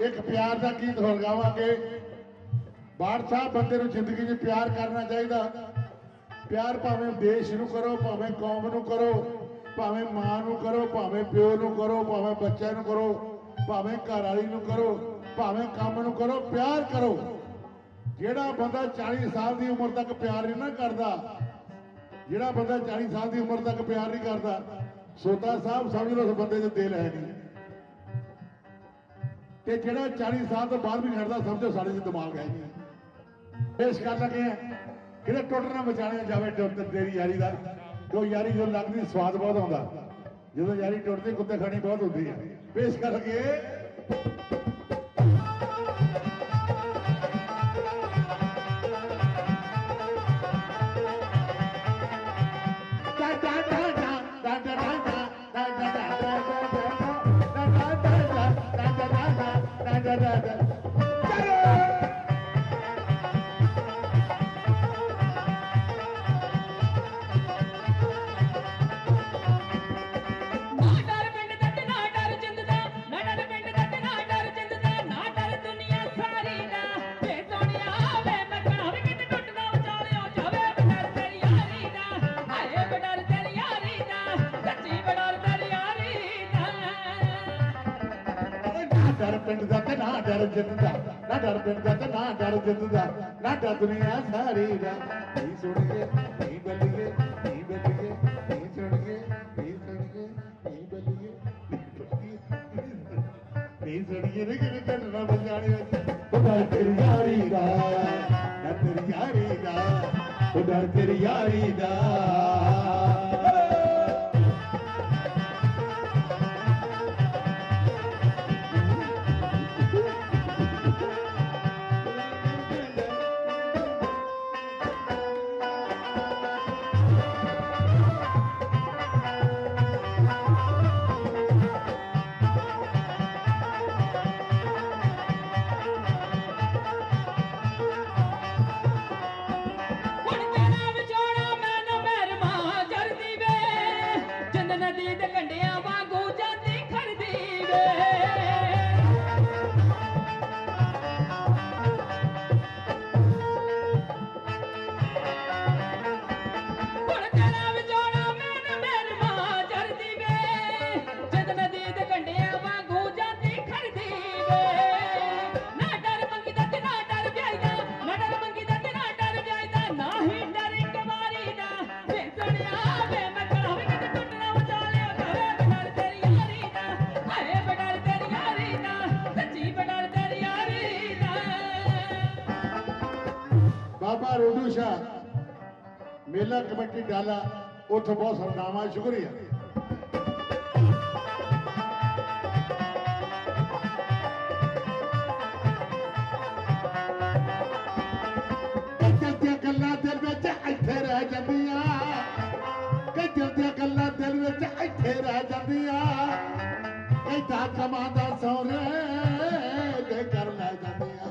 ਇੱਕ ਪਿਆਰ ਦਾ ਗੀਤ ਹੋਰ ਗਾਵਾਂਗੇ। ਬਾੜ ਸਾਹਿਬ ਬੰਦੇ ਨੂੰ ਜ਼ਿੰਦਗੀ 'ਚ ਪਿਆਰ ਕਰਨਾ ਚਾਹੀਦਾ। ਪਿਆਰ ਭਾਵੇਂ ਦੇਸ਼ ਨੂੰ ਕਰੋ, ਭਾਵੇਂ ਕੌਮ ਨੂੰ ਕਰੋ, ਭਾਵੇਂ ਮਾਂ ਨੂੰ ਕਰੋ, ਭਾਵੇਂ ਪਿਓ ਨੂੰ ਕਰੋ, ਭਾਵੇਂ ਬੱਚਿਆਂ ਨੂੰ ਕਰੋ, ਭਾਵੇਂ ਘਰ ਵਾਲੀ ਨੂੰ ਕਰੋ, ਭਾਵੇਂ ਕੰਮ ਨੂੰ ਕਰੋ, ਪਿਆਰ ਕਰੋ। ਜਿਹੜਾ ਬੰਦਾ 40 ਸਾਲ ਦੀ ਉਮਰ ਤੱਕ ਪਿਆਰ ਨਹੀਂ ਨਾ ਕਰਦਾ, ਜਿਹੜਾ ਬੰਦਾ 40 ਸਾਲ ਦੀ ਉਮਰ ਤੱਕ ਪਿਆਰ ਨਹੀਂ ਕਰਦਾ, ਸੋਤਾ ਸਾਹਿਬ ਸਮਝ ਲਓ ਉਸ ਬੰਦੇ 'ਚ ਦਿਲ ਹੈ ਨਹੀਂ। ਤੇ ਜਿਹੜਾ 40 ਸਾਲ ਤੋਂ ਬਾਅਦ ਵੀ ਕਰਦਾ ਸਮਝੋ ਸਾਡੇ 'ਚ ਦਿਮਾਗ ਹੈ ਨਹੀਂ। ਪੇਸ਼ ਕਰ ਲਗੇ ਕਿਤੇ ਟੁੱਟਣਾ ਬਚਾਣਿਆ ਜਾਵੇ, ਟੁੱਟ ਤੇਰੀ ਯਾਰੀ ਦਾ। ਜੋ ਯਾਰੀ ਜੋ ਲੱਗਦੀ, ਸਵਾਦ ਬਹੁਤ ਆਉਂਦਾ। ਜਦੋਂ ਯਾਰੀ ਟੁੱਟਦੀ, ਕੁੱਤੇ ਖਾਣੀ ਬਹੁਤ ਹੁੰਦੀ ਹੈ। ਪੇਸ਼ ਕਰ ਲਗੇ ਨਾ ਡਰ ਪਿੰਡ ਦਾ ਤੇ ਨਾ ਡਰ ਜਿੱਤ ਦਾ ਨਾ ਡਰ ਪਿੰਡ ਦਾ ਤੇ ਨਾ ਡਰ ਜਿੱਤ ਦਾ ਨਾ ਡਰ ਦੁਨੀਆ ਸਾਰੀ ਦਾ ਨਹੀਂ ਸੁਣੀਏ ਨਹੀਂ ਬੱਲੀਏ ਨਹੀਂ ਬੱਲੀਏ ਨਹੀਂ ਸੁਣੀਏ ਨਹੀਂ ਸੁਣੀਏ ਨਹੀਂ ਬੱਲੀਏ ਨਹੀਂ ਸੁਣੀਏ ਬਾਬਾ ਰੋਡੂ ਸ਼ਾਹ ਮੇਲਾ ਕਮੇਟੀ ਡਾਲਾ, ਉੱਥੇ ਬਹੁਤ ਸਰਨਾਮਾ ਸ਼ੁਕਰੀਆ। ਕੱਜਲ ਦੀਆਂ ਗੱਲਾਂ ਦਿਲ ਵਿੱਚ ਇੱਥੇ ਰਹਿ ਜਾਂਦੀਆਂ ਕੱਜਲ ਦੀਆਂ ਗੱਲਾਂ ਦਿਲ ਵਿੱਚ ਇੱਥੇ ਰਹਿ ਜਾਂਦੀਆਂ ਕਹਿੰਦਾ ਕਮਾਂਦਾ ਸੋਰੇ ਦੇ ਕਰ ਲੈ ਜਾਂਦੀਆਂ।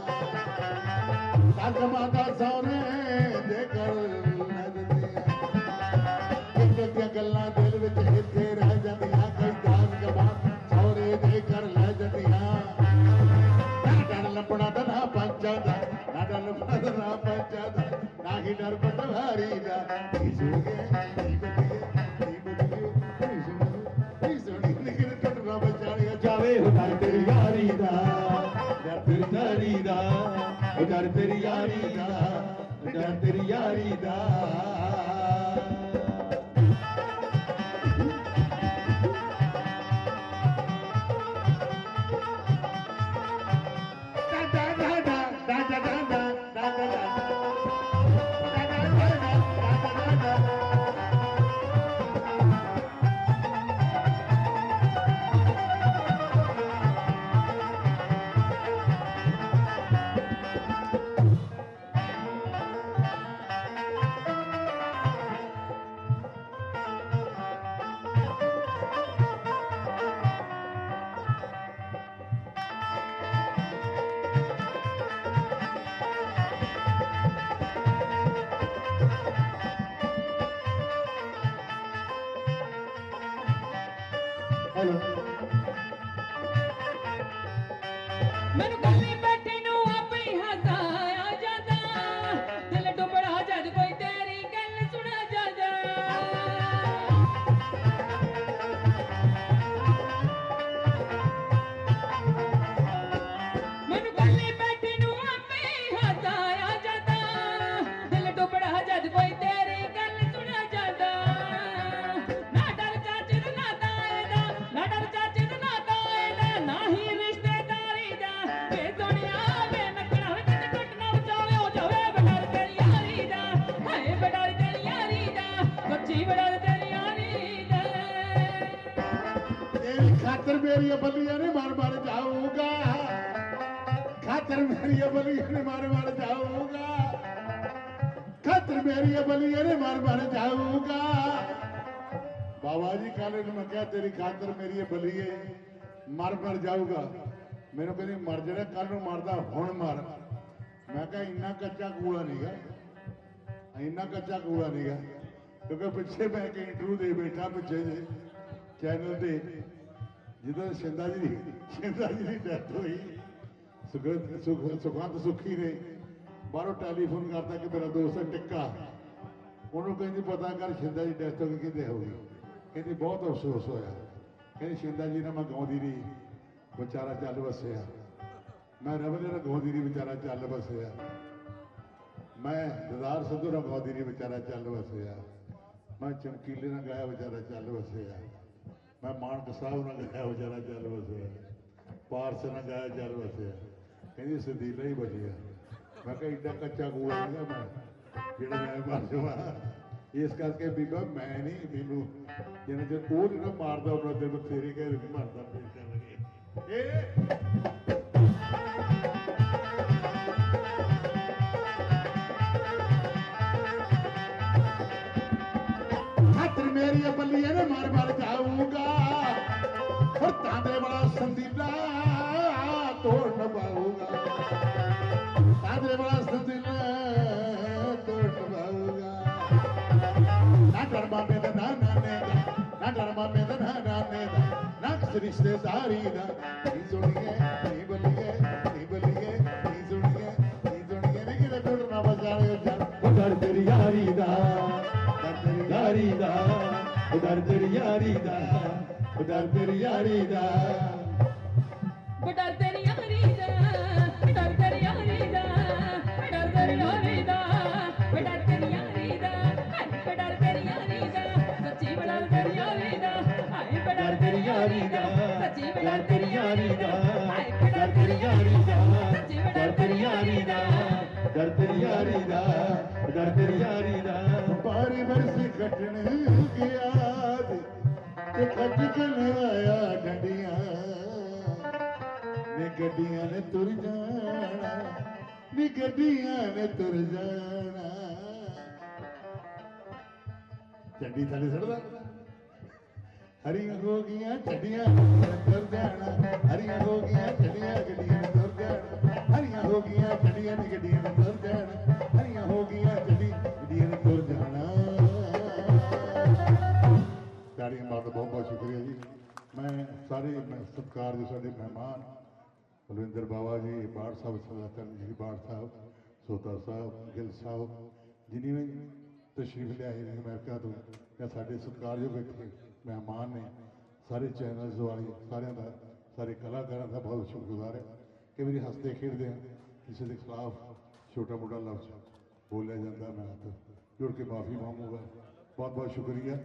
ਕਾਗਮਾ ਦਾ ਸੋਨੇ ਤੇਰੀ ਯਾਰੀ ਦਾ ਡਰ ਤੇਰੀ ਯਾਰੀ ਦਾ ਤੇਰੀ ਖਾਤਰ ਮੇਰੀ ਬੱਲੀਆਂ ਨੇ ਮਰ ਮਰ ਜਾਊਗਾ। ਖਾਤਰ ਮੇਰੀ ਬੱਲੀਆਂ ਨੇ ਮਰ ਮਰ ਜਾਊਗਾ। ਖਾਤਰ ਮੇਰੀ ਬੱਲੀਆਂ ਨੇ ਮਰ ਮਰ ਜਾਊਗਾ। ਬਾਬਾ ਜੀ ਕੱਲ ਨੂੰ ਮੈਂ ਕਿਹਾ ਤੇਰੀ ਖਾਤਰ ਮੇਰੀ ਬੱਲੀਏ ਮਰ ਮਰ ਜਾਊਗਾ। ਮੈਨੂੰ ਕਹਿੰਦੀ, ਮਰ ਜਿਹੜਾ ਕੱਲ ਨੂੰ ਮਰਦਾ, ਹੁਣ ਮਰ। ਮੈਂ ਕਿਹਾ, ਇੰਨਾ ਕੱਚਾ ਕੂੜਾ ਨਹੀਂਗਾ ਇੰਨਾ ਕੱਚਾ ਕੂੜਾ ਨਹੀਂਗਾ ਕਿਉਂਕਿ ਪਿੱਛੇ ਮੈਂ ਕਿ ਇੰਟਰਵਿਊ ਦੇ ਬੈਠਾ ਪਿੱਛੇ ਜੇ ਚੈਨਲ ਤੇ। ਜਦੋਂ ਸ਼ਿੰਦਾ ਜੀ ਦੀ ਸ਼ਿੰਦਾ ਜੀ ਦੀ ਡੈਥ ਹੋਈ ਸੁਖਵੰਤ ਸੁਖਵੰਤ ਸੁਖੀ ਨੇ। ਬਾਹਰੋਂ ਟੈਲੀਫੋਨ ਕਰਦਾ ਕਿ ਮੇਰਾ ਦੋਸਤ ਹੈ ਟਿੱਕਾ। ਉਹਨੂੰ ਕਹਿੰਦੀ, ਪਤਾ ਕਰ ਸ਼ਿੰਦਾ ਜੀ ਡੈਥ ਹੋ ਗਈ ਕਿਤੇ ਹੋ ਗਈ? ਕਹਿੰਦੀ, ਬਹੁਤ ਅਫਸੋਸ ਹੋਇਆ। ਕਹਿੰਦੀ, ਸ਼ਿੰਦਾ ਜੀ ਨਾਲ ਮੈਂ ਗਾਉਂਦੀ ਰਹੀ। ਵਿਚਾਰਾ ਚੱਲ ਵਸਿਆ। ਮੈਂ ਰਬ ਨਾਲ ਗਾਉਂਦੀ ਰਹੀ, ਵਿਚਾਰਾ ਚੱਲ ਵਸਿਆ। ਮੈਂ ਦਦਾਰ ਸਿੱਧੂ ਨਾਲ ਗਾਉਂਦੀ ਰਹੀ, ਵਿਚਾਰਾ ਚੱਲ ਵਸਿਆ। ਮੈਂ ਚਮਕੀਲੇ ਨਾਲ ਗਾਇਆ, ਵਿਚਾਰਾ ਚੱਲ ਵਸਿਆ। ਮੈਂ ਮਾਨਕ ਸਾਹਿਬ ਨਾਲ ਗਾਇਆ ਵਿਚਾਰਾ ਚੱਲ ਵਸਿਆ ਪਾਰਸ ਨਾਲ ਗਾਇਆ ਚੱਲ ਵਸਿਆ ਕਹਿੰਦੀ ਸਦੀਲਾ ਹੀ ਬਚਿਆ। ਮੈਂ ਕਿਹਾ ਏਡਾ ਕੱਚਾ ਕੂੜਾ ਨਹੀਂ ਮੈਂ। ਜਿਹੜਾ ਮੈਂ ਮਰ ਜਾਵਾਂ। ਇਸ ਕਰਕੇ ਬੀਬਾ ਮੈਂ ਨਹੀਂ ਮੈਨੂੰ ਜਿੰਨਾ ਚਿਰ ਉਹ ਨਹੀਂ ਮਾਰਦਾ, ਉਹਨਾਂ ਤੇ ਤੇਰੇ ਘਰ ਨਹੀਂ ਮਰਦਾ ਫਿਰ ਚੱਲਗੇ ਇਹ ਮੇਰੀ ਬੱਲੀਏ ਨੇ ਮਾਰ ਮਾਰ ਜਾਊਗਾ ਰਿਸ਼ਤੇਦਾਰੀ ਦਾ ਨਹੀਂ ਸੁਣੀਏ ਨਹੀਂ ਬਲੀਏ ਨਹੀਂ ਬਲੀਏ ਨਹੀਂ ਸੁਣੀਏ ਨਹੀਂ ਸੁਣੀਏ ਨਹੀਂ ਕਿਹਦੇ ਕੋਲ ਨਾ ਬਜਾਣੇ ਜਾਂ ਉਦਰ ਤੇਰੀ ਯਾਰੀ ਦਾ ਉਦਰ ਤੇਰੀ ਯਾਰੀ ਦਾ ਉਦਰ ਤੇਰੀ ਯਾਰੀ ਦਾ ਉਦਰ ਤੇਰੀ ਯਾਰੀ ਦਾ ਉਦਰ ਤੇਰੀ ਯਾਰੀ ਦਾ ਉਦਰ ਤੇਰੀ ਯਾਰੀ ਤੇਰੀ ਯਾਰੀ ਦਾ ਦਰ ਤੇਰੀ ਯਾਰੀ ਦਾ ਪਾਰੀ ਬਰਸੀ ਕੱਟਣ ਗਿਆ ਤੇ ਖੱਟ ਕੇ ਲਵਾਇਆ ਡੰਡੀਆਂ ਨੇ ਗੱਡੀਆਂ ਨੇ ਤੁਰ ਜਾਣਾ, ਨੀ ਗੱਡੀਆਂ ਨੇ ਤੁਰ ਜਾਣਾ। ਚੱਡੀ ਥੱਲੇ ਛੱਡਦਾ ਹਰੀਆਂ ਹੋ ਗਈਆਂ ਚੱਡੀਆਂ ਤੁਰ ਜਾਣਾ। ਹਰੀਆਂ ਹੋ ਗਈਆਂ ਚੱਡੀਆਂ ਗੱਡੀਆਂ ਹੋ ਗਈਆਂ ਚੱਡੀਆਂ ਨੇ ਗੱਡੀਆਂ ਨੇ ਤੁਰ ਜਾਣਾ, ਹਰੀਆਂ ਹੋ ਗਈਆਂ ਚੱਡੀ ਗੱਡੀਆਂ ਨੇ ਤੁਰ ਜਾਣਾ। ਤਾੜੀਆਂ ਮਾਰਨ ਬਹੁਤ ਬਹੁਤ ਸ਼ੁਕਰੀਆ ਜੀ। ਮੈਂ ਸਾਰੇ, ਮੈਂ ਸਤਿਕਾਰ ਦੇ ਸਾਡੇ ਮਹਿਮਾਨ, ਬਲਵਿੰਦਰ ਬਾਵਾ ਜੀ ਬਾੜ ਸਾਹਿਬ, ਸਰਦਾਰ ਜੀ ਬਾੜ ਸਾਹਿਬ, ਸੋਤਾ ਸਾਹਿਬ, ਗਿੱਲ ਸਾਹਿਬ, ਜਿਨੀ ਵੀ ਤਸ਼ਰੀਫ ਲਿਆਏ ਨੇ ਅਮਰੀਕਾ ਤੋਂ, ਜਾਂ ਸਾਡੇ ਸਤਿਕਾਰਯੋਗ ਇੱਥੇ ਮਹਿਮਾਨ ਨੇ, ਸਾਰੇ ਚੈਨਲਸ ਵਾਲੇ, ਸਾਰਿਆਂ ਦਾ, ਸਾਰੇ ਕਲਾਕਾਰਾਂ ਦਾ ਬਹੁਤ ਸ਼ੁਕਰਗੁਜ਼ਾਰ ਹੈ। ਕਿ ਮੇਰੀ ਹੱਸਦੇ, ਖੇਡਦੇ ਆ। ਕਿਸੇ ਦੇ ਖਿਲਾਫ ਛੋਟਾ ਮੋਟਾ ਲਫ਼ਜ਼ ਬੋਲਿਆ ਜਾਂਦਾ ਮੈਂ ਹੱਥ ਜੁੜ ਕੇ ਮਾਫੀ ਮੰਗੂਗਾ। ਬਹੁਤ ਬਹੁਤ ਸ਼ੁਕਰੀਆ।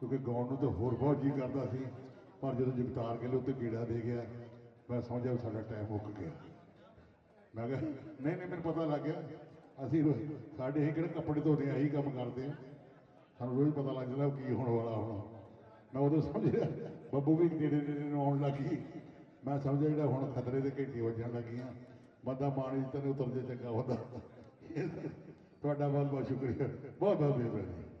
ਕਿਉਂਕਿ ਗਾਉਣ ਨੂੰ ਤਾਂ ਹੋਰ ਬਹੁਤ ਜੀ ਕਰਦਾ ਸੀ। ਪਰ ਜਦੋਂ ਜਗਤਾਰ ਕੇ ਉੱਤੇ ਕੀੜਾ ਦੇ ਗਿਆ, ਮੈਂ ਸਮਝਿਆ ਵੀ ਸਾਡਾ ਟਾਈਮ ਮੁੱਕ ਗਿਆ। ਮੈਂ ਕਿਹਾ, ਨਹੀਂ ਨਹੀਂ, ਮੈਨੂੰ ਪਤਾ ਲੱਗ ਗਿਆ। ਅਸੀਂ ਰੋ- ਸਾਡੇ ਇਹ ਕਿਹੜੇ ਕੱਪੜੇ ਧੋਦੇ ਆ, ਇਹੀ ਕੰਮ ਕਰਦੇ ਆ। ਸਾਨੂੰ ਰੋਜ਼ ਪਤਾ ਲੱਗ ਜਾਂਦਾ ਕੀ ਹੋਣ ਵਾਲਾ ਹੋਣਾ। ਮੈਂ ਉਦੋਂ ਸਮਝਿਆ, ਬੱਬੂ ਵੀ ਨੇੜੇ ਨੇੜੇ ਨੂੰ ਆਉਣ ਲੱਗੀ ਮੈਂ ਸਮਝਿਆ ਜਿਹੜਾ ਹੁਣ ਖਤਰੇ ਦੇ ਘੰਟੀ ਵੱਜਣ ਲੱਗੀਆਂ। ਬੰਦਾ ਪਾਣੀ ਤਨੇ ਉਤਰ ਜੇ ਚੰਗਾ ਹੁੰਦਾ ਤੁਹਾਡਾ ਬਹੁਤ ਬਹੁਤ ਸ਼ੁਕਰੀਆ। ਬਹੁਤ ਬਹੁਤ ਮਿਹਰਬਾਨੀ।